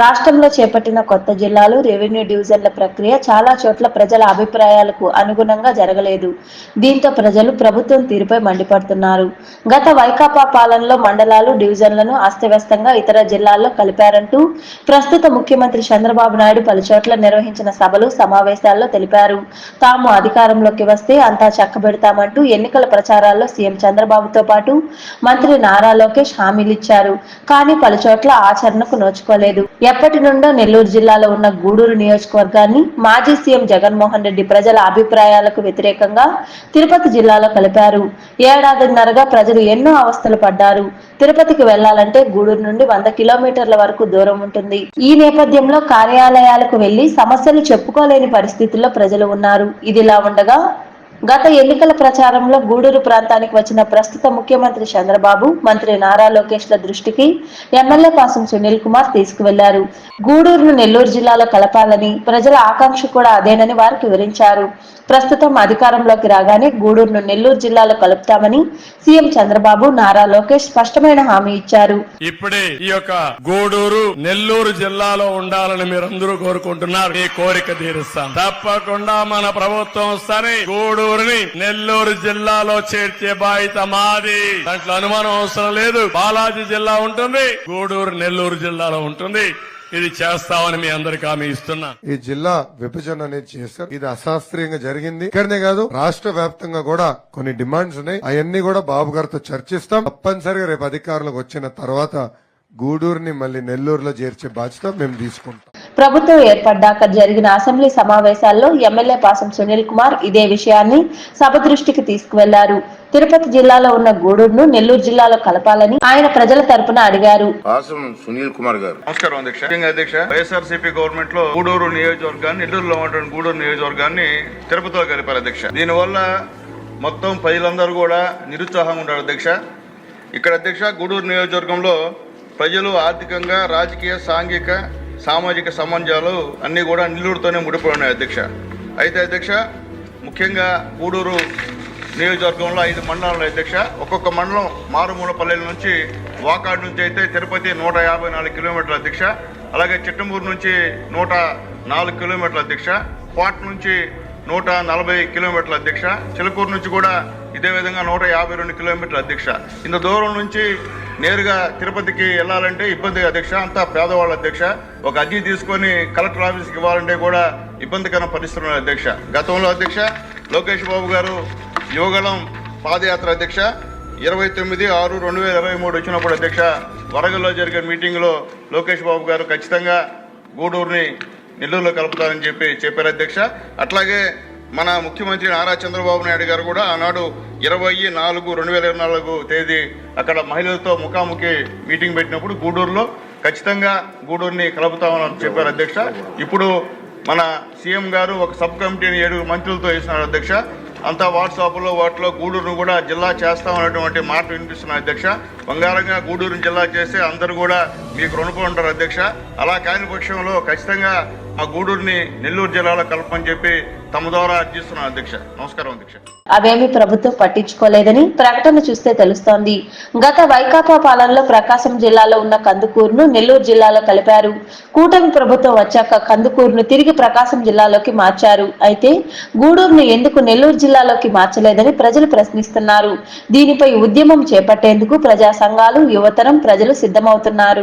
రాష్ట్రంలో చేపట్టిన కొత్త జిల్లాలు రెవెన్యూ డివిజన్ల ప్రక్రియ చాలా చోట్ల ప్రజల అభిప్రాయాలకు అనుగుణంగా జరగలేదు. దీంతో ప్రజలు ప్రభుత్వం తీరుపై మండిపడుతున్నారు. గత వైకాపా పాలనలో మండలాలు డివిజన్లను అస్తవ్యస్తంగా ఇతర జిల్లాల్లో కలిపారంటూ ప్రస్తుత ముఖ్యమంత్రి చంద్రబాబు నాయుడు పలుచోట్ల నిర్వహించిన సభలు సమావేశాల్లో తెలిపారు. తాము అధికారంలోకి వస్తే అంతా చక్కబెడతామంటూ ఎన్నికల ప్రచారాల్లో సీఎం చంద్రబాబుతో పాటు మంత్రి నారా లోకేష్ హామీలిచ్చారు కానీ పలుచోట్ల ఆచరణకు నోచుకోలేదు. ఎప్పటి నుండో నెల్లూరు జిల్లాలో ఉన్న గూడూరు నియోజకవర్గాన్ని మాజీ సీఎం జగన్మోహన్ రెడ్డి ప్రజల అభిప్రాయాలకు వ్యతిరేకంగా తిరుపతి జిల్లాలో కలిపారు. ఏడాదిన్నరగా ప్రజలు ఎన్నో అవస్థలు పడ్డారు. తిరుపతికి వెళ్ళాలంటే గూడూరు నుండి వంద కిలోమీటర్ల వరకు దూరం ఉంటుంది. ఈ నేపథ్యంలో కార్యాలయాలకు వెళ్ళి సమస్యలు చెప్పుకోలేని పరిస్థితుల్లో ప్రజలు ఉన్నారు. ఇదిలా ఉండగా గత ఎన్నికల ప్రచారంలో గూడూరు ప్రాంతానికి వచ్చిన ప్రస్తుత ముఖ్యమంత్రి చంద్రబాబు మంత్రి నారా లోకేష్ల దృష్టికి ఎమ్మెల్యే పాసం సునీల్ కుమార్ తీసుకువెళ్ళారు. గూడూరును నెల్లూరు జిల్లాలో కలపాలని ప్రజల ఆకాంక్ష కూడా అదేనని వారికి వివరించారు. ప్రస్తుతం అధికారంలోకి రాగానే గూడూరును నెల్లూరు జిల్లాలో కలుపుతామని సీఎం చంద్రబాబు నారా లోకేష్ స్పష్టమైన హామీ ఇచ్చారు. ఇప్పుడే ఈ యొక్క గూడూరు నెల్లూరు జిల్లాలో ఉండాలని మీరందరూ కోరుకుంటున్నారు. ఈ కోరిక తీరుస్తాం తప్పకుండా మన ప్రభుత్వం గూడూరు నెల్లూరుని నెల్లూరు జిల్లాలో చేర్చే బాధ్యత మాది. దాంట్లో అనుమానం అవసరం లేదు. బాలాజీ జిల్లా ఉంటుంది గూడూరు నెల్లూరు జిల్లాలో ఉంటుంది. ఇది చేస్తామని మీ అందరికీ హామీ ఇస్తున్నా. ఈ జిల్లా విభజన అనేది చేశారు. ఇది అశాస్త్రీయంగా జరిగింది. ఇక్కడనే కాదు రాష్ట్ర వ్యాప్తంగా కూడా కొన్ని డిమాండ్స్ ఉన్నాయి. అవన్నీ కూడా బాబు గారితో చర్చిస్తాం. తప్పనిసరిగా రేపు అధికారులకు వచ్చిన తర్వాత గూడూరుని మళ్ళీ నెల్లూరులో చేర్చే బాధ్యత మేము తీసుకుంటాం. ప్రభుత్వం ఏర్పడ్డాక జరిగిన అసెంబ్లీ సమావేశాల్లో ఎమ్మెల్యే పాసం సునీల్ కుమార్ ఇదే విషయాన్ని సభ దృష్టికి తీసుకువెళ్ళారు. తిరుపతి జిల్లాలో ఉన్న గూడూరును నెల్లూరు జిల్లాలో కలపాలని ఆయన ప్రజల తరపున అడిగారు. పాసం సునీల్ కుమార్ గారు. నమస్కారం అధ్యక్ష. ముఖ్యంగా అధ్యక్ష వైఎస్ఆర్సీపీ గవర్నమెంట్లో గూడూరు నియోజకవర్గాన్ని నెల్లూరులో ఉన్నటువంటి గూడూరు నియోజకవర్గాన్ని తిరుపతిలో కలిపారు అధ్యక్ష. దీనివల్ల మొత్తం ప్రజలందరూ కూడా నిరుత్సాహంగా ఉంటారు అధ్యక్ష. ఇక్కడ అధ్యక్ష గూడూరు నియోజకవర్గంలో ప్రజలు ఆర్థికంగా రాజకీయ సాంఘిక సామాజిక సంబంధాలు అన్నీ కూడా నెల్లూరుతోనే ముడిపడి ఉన్నాయి అధ్యక్ష. అయితే అధ్యక్ష ముఖ్యంగా గూడూరు నియోజకవర్గంలో ఐదు మండలాలు అధ్యక్ష. ఒక్కొక్క మండలం మారుమూల పల్లెల నుంచి వాకాడు నుంచి అయితే తిరుపతి నూట యాభై నాలుగు కిలోమీటర్ల అధ్యక్ష. అలాగే చిట్టంబూరు నుంచి నూట నాలుగు కిలోమీటర్ల అధ్యక్ష. పాట్ నుంచి నూట నలభై కిలోమీటర్ల అధ్యక్ష. చిలకూరు నుంచి కూడా ఇదే విధంగా నూట యాభై రెండు కిలోమీటర్ల అధ్యక్ష. ఇంత దూరం నుంచి నేరుగా తిరుపతికి వెళ్ళాలంటే ఇబ్బంది అధ్యక్ష. అంతా పేదవాళ్ళ అధ్యక్ష. ఒక అర్జీ తీసుకొని కలెక్టర్ ఆఫీస్కి ఇవ్వాలంటే కూడా ఇబ్బందికర పరిస్థితులు అధ్యక్ష. గతంలో అధ్యక్ష లోకేష్ బాబు గారు యువగలం పాదయాత్ర అధ్యక్ష. ఇరవై తొమ్మిది ఆరు రెండు వేల ఇరవై మూడు వచ్చినప్పుడు అధ్యక్ష వరంగల్లో జరిగిన మీటింగ్లో లోకేష్ బాబు గారు ఖచ్చితంగా గూడూరుని నెల్లూరులో కలుపుతారని చెప్పి చెప్పారు అధ్యక్ష. అట్లాగే మన ముఖ్యమంత్రి నారా చంద్రబాబు నాయుడు గారు కూడా ఆనాడు ఇరవై నాలుగు రెండు వేల ఇరవై నాలుగు తేదీ అక్కడ మహిళలతో ముఖాముఖి మీటింగ్ పెట్టినప్పుడు గూడూరులో ఖచ్చితంగా గూడూరుని కలుపుతామని చెప్పారు అధ్యక్ష. ఇప్పుడు మన సీఎం గారు ఒక సబ్ కమిటీని ఏడుగురు మంత్రులతో వేస్తున్నారు అధ్యక్ష. అంతా వాట్సాప్లో వాటిలో గూడూరును కూడా జిల్లా చేస్తామనేటువంటి మాట వినిపిస్తున్నాయి అధ్యక్ష. బంగారంగా గూడూరును జిల్లా చేస్తే అందరూ కూడా మీకు రుణపడి ఉంటారు అధ్యక్ష. అలా కాని పక్షంలో ఖచ్చితంగా ఆ గూడూరుని నెల్లూరు జిల్లాలో కలపని చెప్పి తమ ద్వారా అర్జిస్తున్నాను అధ్యక్ష. నమస్కారం అధ్యక్ష. అవేమి ప్రభుత్వం పట్టించుకోలేదని ప్రకటన చూస్తే తెలుస్తోంది. గత వైకాపా పాలనలో ప్రకాశం జిల్లాలో ఉన్న కందుకూరును నెల్లూరు జిల్లాలో కలిపారు. కూటమి ప్రభుత్వం వచ్చాక కందుకూరును తిరిగి ప్రకాశం జిల్లాలోకి మార్చారు. అయితే గూడూరును ఎందుకు నెల్లూరు జిల్లాలోకి మార్చలేదని ప్రజలు ప్రశ్నిస్తున్నారు. దీనిపై ఉద్యమం చేపట్టేందుకు ప్రజా సంఘాలు యువతరం ప్రజలు సిద్ధమవుతున్నారు.